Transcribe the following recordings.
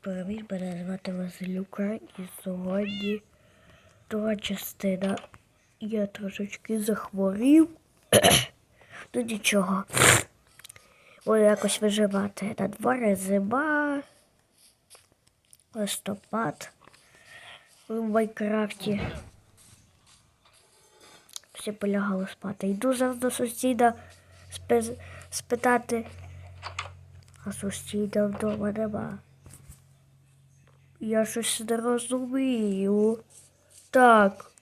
привіт, мене звати Василюка і сьогодні друга частина. Я трошечки захворів. ну нічого. Буду якось виживати. На дворі зима. Листопад. В Майнкрафті. Всі полягали спати. Йду зараз до сусіда спи- спитати. А сусіда вдома нема. Я щось не розумію. Так.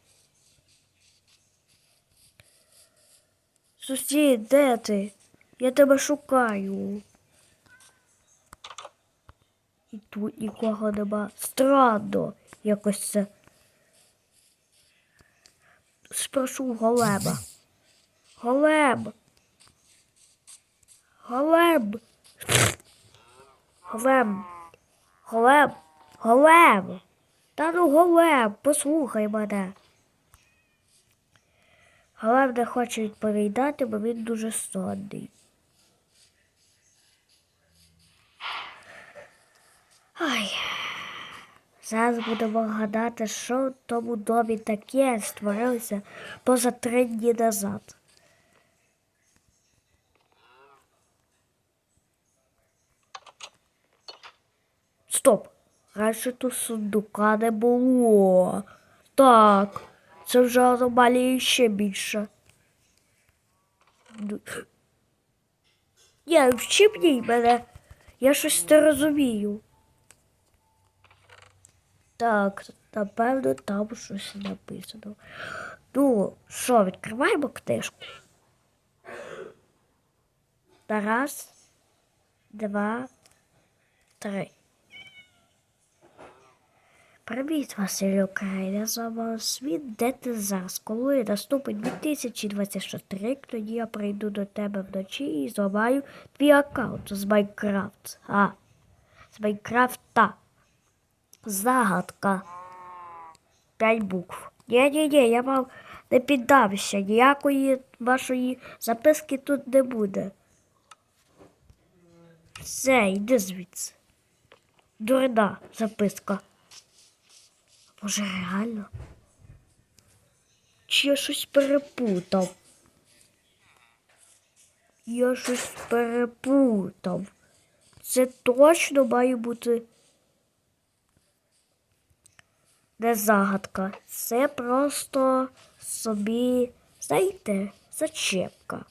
Сусід, де ти? Я тебе шукаю. І тут нікого нема. Странно. Якось це. Спрошу голеба. Голеб. Голеб. Голеб. Голеб. Голеб. Та ну голеб, послухай мене. Голеб не хоче відповідати, бо він дуже сонний. Ай. Зараз будемо гадати, що в тому домі таке створилося поза три дні назад. Стоп! Раніше тут сундука не було. Так, це вже аномалії ще більше. Ні, вщипніть мене. Я щось не розумію. Так, напевно, там щось написано. Ну, що, відкриваємо книжку? Раз, два, три. Привіт, Василь Україна, з вами світ, де ти зараз? Коли наступить 2026 рік, тоді я прийду до тебе вночі і зламаю твій аккаунт з Майнкрафт. А, з Майнкрафта. Загадка. П'ять букв. Ні-ні-ні, я вам не піддамся. Ніякої вашої записки тут не буде. Все, йди звідси. Дурна записка. Може, реально? Чи я щось перепутав? Я щось перепутав. Це точно має бути не загадка. Це просто собі, знаєте, зачепка.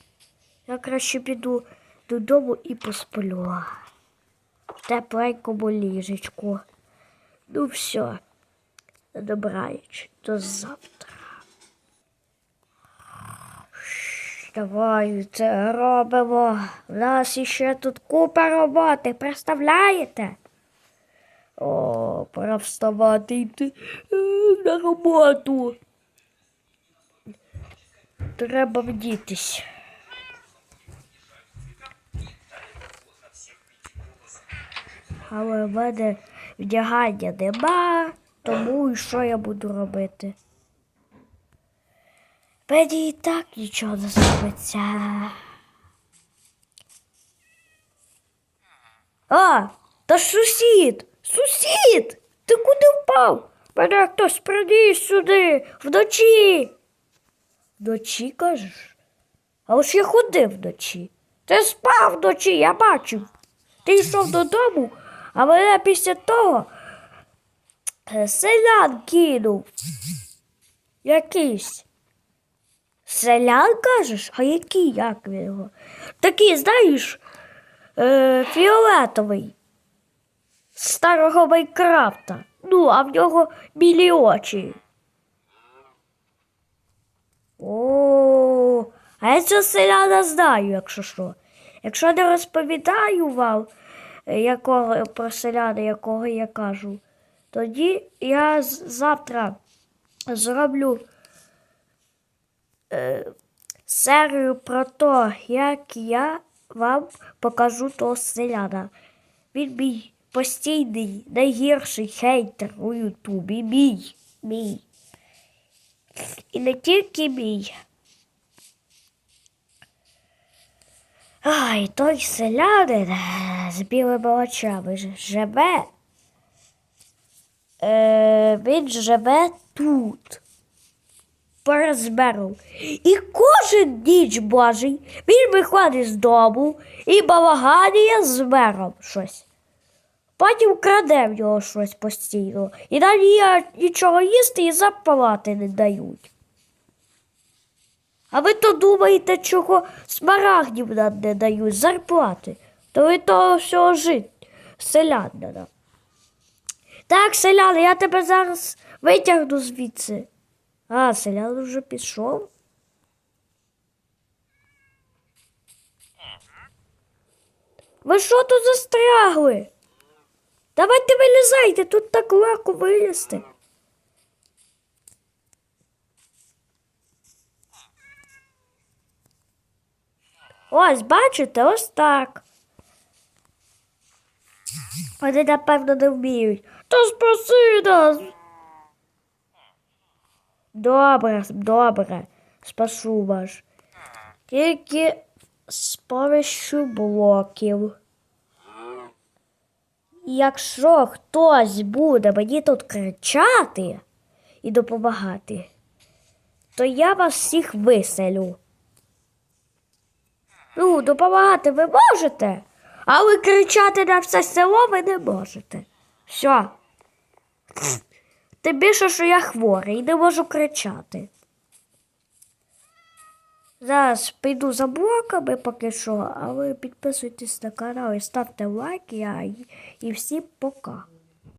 Я краще піду додому і посплю. Тепленькому ліжечку. Ну все. Добраніч. До завтра. Давай це робимо. У нас іще тут купа роботи. Представляєте? О, пора вставати йти е, на роботу. Треба вдітись. Але в мене вдягання нема, тому і що я буду робити? Мені і так нічого не зробиться. А, та сусід! Сусід! Ти куди впав? Мене хтось приніс сюди вночі. Вночі кажеш? А ось я ходив вночі. Ти спав вночі, я бачив. Ти йшов додому, а мене після того селян кинув. Якийсь. Селян кажеш? А який, як він його? Такий, знаєш, е, фіолетовий. Старого Майнкрафта. Ну, а в нього білі очі. О, а я цього селяна знаю, якщо що. Якщо не розповідаю вам е, якого, про селяна, якого я кажу, тоді я завтра зроблю е, серію про те, як я вам покажу того селяна. Він мій постійний найгірший хейтер у Ютубі. Мій. Мій. І не тільки мій. Ай, той селянин з білими очами живе Е, він живе тут. З. І кожен ніч божий він виходить з дому і балаганує з мером щось. Потім краде в нього щось постійно. І нам нічого їсти і запалати не дають. А ви то думаєте, чого смарагдів нам не дають зарплати? То ви того всього жить, селян не нам. Так, селяни, я тебе зараз витягну звідси. А, селян вже пішов. Ви що тут застрягли? Давайте вилізайте, тут так легко вилізти. Ось, бачите, ось так. Вони, напевно, не вміють. То спаси нас. Добре, добре, спашу вас. Тільки з помощью блоків. Якщо хтось буде мені тут кричати і допомагати, то я вас всіх виселю. Ну, допомагати ви можете, але кричати на все село ви не можете. Все. Тим більше, що я хворий і не можу кричати. Зараз піду за блоками поки що, а ви підписуйтесь на канал і ставте лайки, і всім пока.